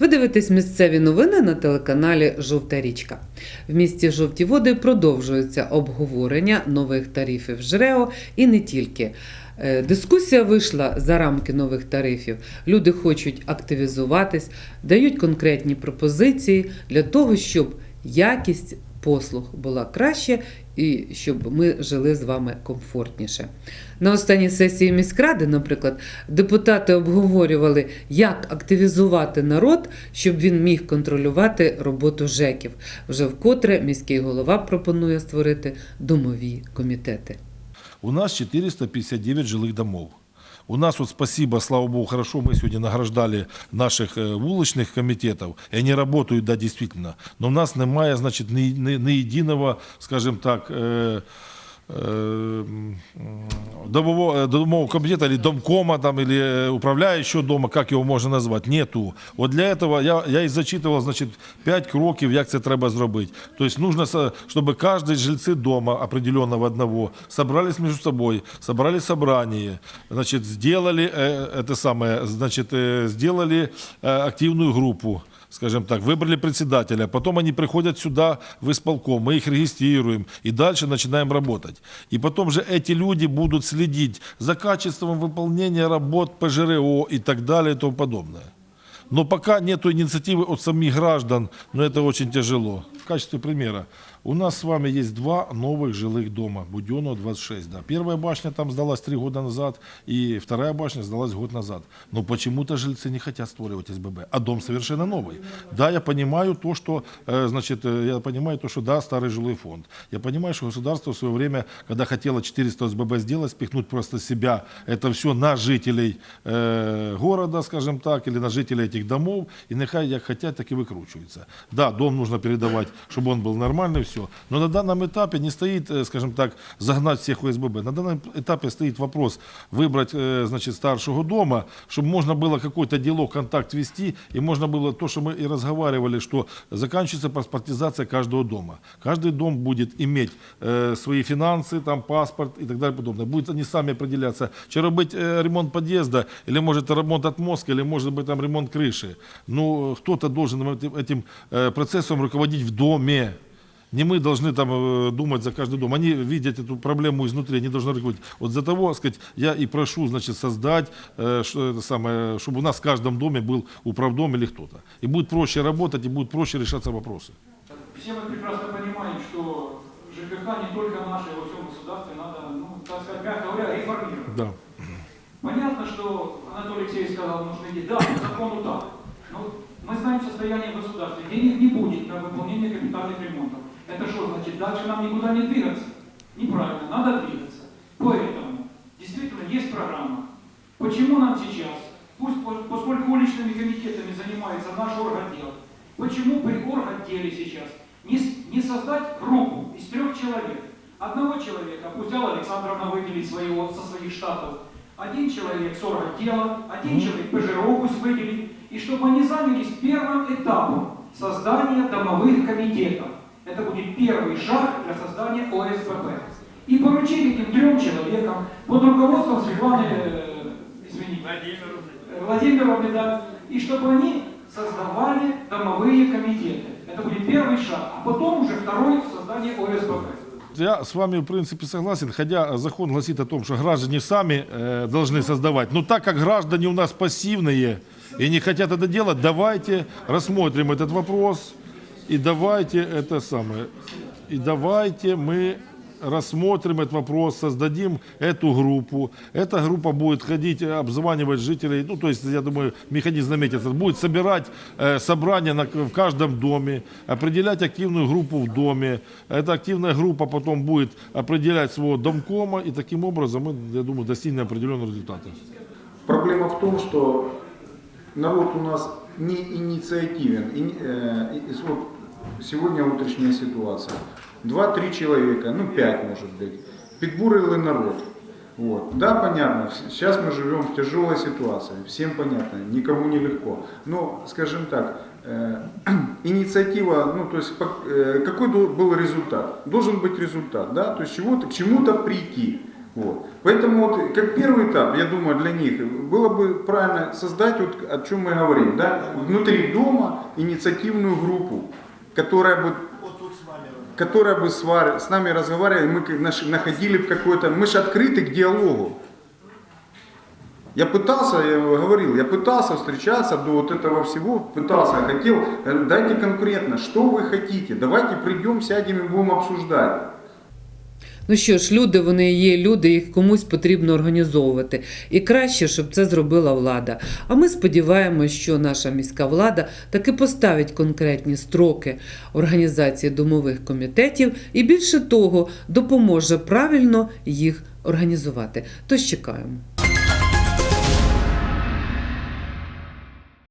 Ви дивитесь місцеві новини на телеканалі Жовта річка. В місті Жовті Води продовжується обговорення нових тарифів ЖРЕО і не тільки. Е, Дискусія вийшла за рамки нових тарифів. Люди хочуть активізуватись, дають конкретні пропозиції для того, щоб якість послуг була краще і щоб ми жили з вами комфортніше. На останній сесії міськради, наприклад, депутати обговорювали, як активізувати народ, щоб він міг контролювати роботу ЖЕКів. Вже вкотре міський голова пропонує створити домові комітети. У нас 459 жилых домов. У нас вот спасибо, слава богу, хорошо мы сегодня награждали наших э, уличных комитетов, и они работают, да, действительно. Но у нас немає, значит, ни, ни, ни единого, скажем так, э, э, домового, э, домового комитета или домкома там, или э, управляющего дома, как его можно назвать, нету. Вот для этого я, я и зачитывал, значит, 5 кроків, як це треба зробити. То есть нужно, чтобы каждый жильцы дома определенного одного собрались между собой, собрали собрание, значит, сделали э, это самое, значит, сделали активную группу скажем так, выбрали председателя, потом они приходят сюда в исполком, мы их регистрируем и дальше начинаем работать. И потом же эти люди будут следить за качеством выполнения работ по ЖРО и так далее и тому подобное. Но пока нет инициативы от самих граждан, но это очень тяжело. В качестве примера, у нас с вами есть два новых жилых дома, Буденного 26. Да. Первая башня там сдалась три года назад, и вторая башня сдалась год назад. Но почему-то жильцы не хотят створивать СББ, а дом совершенно новый. Да, я понимаю то, что, э, значит, э, я понимаю то, что да, старый жилой фонд. Я понимаю, что государство в свое время, когда хотело 400 СББ сделать, спихнуть просто себя, это все на жителей э, города, скажем так, или на жителей этих домов, и нехай як хотят, так и выкручиваются. Да, дом нужно передавать, чтобы он был нормальный, все. Но на данном этапе не стоит, скажем так, загнать всех в СББ. На данном этапе стоит вопрос выбрать, значит, старшего дома, чтобы можно было какой-то диалог, контакт вести, и можно было то, что мы и разговаривали, что заканчивается паспортизация каждого дома. Каждый дом будет иметь свои финансы, там паспорт и так далее подобное. Будут они сами определяться, чи робить э, ремонт подъезда, или может ремонт отмостка, или может быть там ремонт крыши. Ну, кто-то должен этим, этим процессом руководить в доме. Не мы должны там э, думать за каждый дом. Они видят эту проблему изнутри, они должны руководить. Вот за того, сказать, я и прошу, значит, создать, э, что это самое, чтобы у нас в каждом доме был управдом или кто-то. И будет проще работать, и будет проще решаться вопросы. Все мы прекрасно понимаем, что ЖКХ не только наше, во всем государстве надо, ну, так сказать, мягко говоря, реформировать. Да. Понятно, что Анатолий Алексеевич сказал, нужно идти, да, по закону так. Но мы знаем состояние государства, денег не будет на выполнение капитальных ремонтов. Это что значит? Дальше нам никуда не двигаться. Неправильно, надо двигаться. Поэтому действительно есть программа. Почему нам сейчас, пусть, по- поскольку уличными комитетами занимается наш органдел, почему при органделе сейчас не, не создать группу из трех человек? Одного человека, пусть Алла Александровна выделит своего, со своих штатов, один человек с органдела, один человек ПЖРО пусть выделит, и чтобы они занялись первым этапом создания домовых комитетов. Это будет первый шаг для создания ОСПБ. И поручить этим трем человекам под руководством Светланы, э, извините, Владимировны, да, и чтобы они создавали домовые комитеты. Это будет первый шаг, а потом уже второй создание ОСПБ. Я с вами в принципе согласен, хотя закон гласит о том, что граждане сами э, должны создавать. Но так как граждане у нас пассивные и не хотят это делать, давайте рассмотрим этот вопрос и давайте это самое, и давайте мы рассмотрим этот вопрос, создадим эту группу. Эта группа будет ходить, обзванивать жителей. Ну, то есть, я думаю, механизм наметится. Будет собирать э, собрания на, в каждом доме, определять активную группу в доме. Эта активная группа потом будет определять своего домкома, и таким образом мы, я думаю, достигнем определенного результата. Проблема в том, что народ у нас не инициативен. И, э, и- вот сегодня утренняя ситуация. Два-три человека, ну пять может быть, підбурили народ. Вот. Да, понятно, сейчас мы живем в тяжелой ситуации, всем понятно, никому не легко. Но, скажем так, э, инициатива, ну то есть э, какой был результат? Должен быть результат, да, то есть чего-то, к чему-то прийти. Вот. Поэтому вот, как первый этап, я думаю, для них было бы правильно создать, вот, о чем мы говорим, да, внутри дома инициативную группу, которая бы которая бы с, вар- с нами разговаривали, мы находили какой-то, мы же открыты к диалогу. Я пытался, я говорил, я пытался встречаться до вот этого всего, пытался, хотел, э, дайте конкретно, что вы хотите, давайте придем, сядем и будем обсуждать. Ну що ж, люди вони є люди, їх комусь потрібно організовувати. І краще, щоб це зробила влада. А ми сподіваємось, що наша міська влада таки поставить конкретні строки організації домових комітетів і більше того допоможе правильно їх організувати. Тож чекаємо.